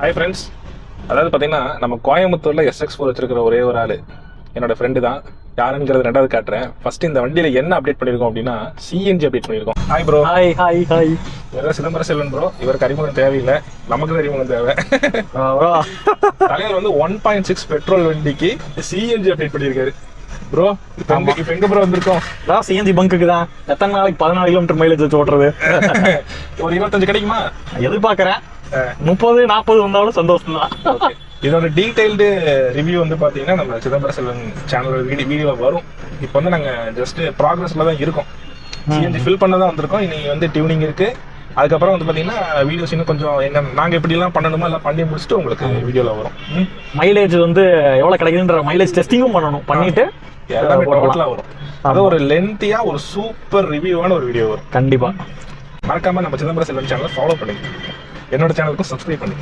Hi friends அதாவது பார்த்தீங்கன்னா நம்ம கோயம்புத்தூர்ல எஸ்எக்ஸ் ஃபோர் வச்சிருக்கிற ஒரே ஒரு ஆள். என்னோட ஃப்ரெண்டு தான். யாருங்கிறது ரெண்டாவது காட்டுறேன். ஃபர்ஸ்ட் இந்த வண்டியில என்ன அப்டேட் பண்ணியிருக்கோம் அப்படின்னா சிஎன்ஜி அப்டேட் பண்ணியிருக்கோம் hi bro hi hi hi இவர் சிதம்பர செல்வன் ப்ரோ இவருக்கு அறிமுகம் தேவையில்லை. நமக்கு அறிமுகம் தேவை. தலைவர் வந்து ஒன் பாயிண்ட் சிக்ஸ் பெட்ரோல் வண்டிக்கு சிஎன்ஜி அப்டேட் பண்ணியிருக்காரு ப்ரோ இப்போ எங்க ப்ரோ வந்திருக்கோம்? அதான் சிஎன்ஜி பங்குக்கு தான். எத்தனை நாளைக்கு பதினாலு கிலோமீட்டர் மைலேஜ் வச்சு ஓட்டுறது? ஒரு இருபத்தஞ்சு கிடைக்குமா? எதிர்பார்க்கறேன். முப்பது நாற்பது வந்தாலும் சந்தோஷம் தான். இதோட டீடைல்டு ரிவ்யூ வந்து பாத்தீங்கன்னா நம்ம சிதம்பர செல்வன் சேனல் வீடியோ வரும். இப்போ வந்து நாங்க ஜஸ்ட் ப்ராக்ரஸ்ல தான் இருக்கோம். சிஎன்ஜி ஃபில் பண்ண தான் வந்திருக்கோம். இன்னைக்கு வந்து டியூனிங் இருக்கு. அதுக்கப்புறம் வந்து பாத்தீங்கன்னா வீடியோஸ் இன்னும் கொஞ்சம் என்ன நாங்க எப்படி எல்லாம் பண்ணணுமோ? எல்லாம் பண்ணி முடிச்சுட்டு உங்களுக்கு வீடியோல வரும்? மைலேஜ் வந்து எவ்வளவு கிடைக்குதுன்ற மைலேஜ் டெஸ்டிங்கும் பண்ணணும். பண்ணிட்டு எல்லாமே போடலாம். டோட்டலா வரும். அது ஒரு லென்த்தியா ஒரு சூப்பர் ரிவ்யூவான ஒரு வீடியோ வரும். கண்டிப்பா. மறக்காம நம்ம சிதம்பர செல்வன் சேனலை ஃபாலோ பண்ணுங்க. என்னோட சேனலுக்கும் சப்ஸ்கிரைப் பண்ணுங்க